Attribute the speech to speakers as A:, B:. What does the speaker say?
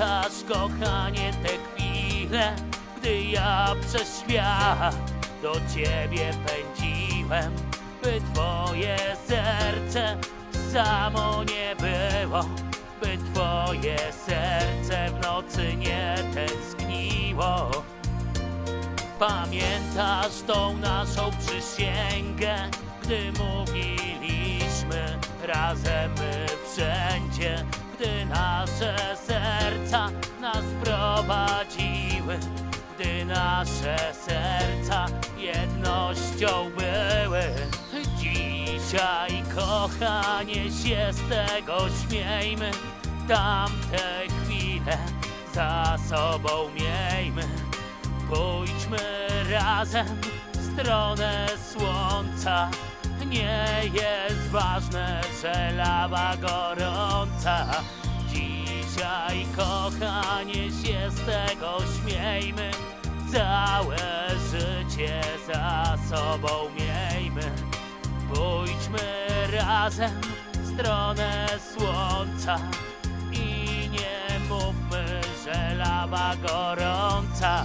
A: Pamiętasz, kochanie, te chwile, gdy ja przez świat do ciebie pędziłem, by twoje serce samo nie było, by twoje serce w nocy nie tęskniło. Pamiętasz tą naszą przysięgę, gdy mówiliśmy razem my wszędzie, gdy nasze serca nas prowadziły, gdy nasze serca jednością były. Dzisiaj, kochanie, się z tego śmiejmy, tamte chwile za sobą miejmy. Pójdźmy razem w stronę słońca. Nie jest ważne, że lawa gorąca. Się z tego śmiejmy. Całe życie za sobą miejmy. Pójdźmy razem w stronę słońca i nie mówmy, że lawa gorąca.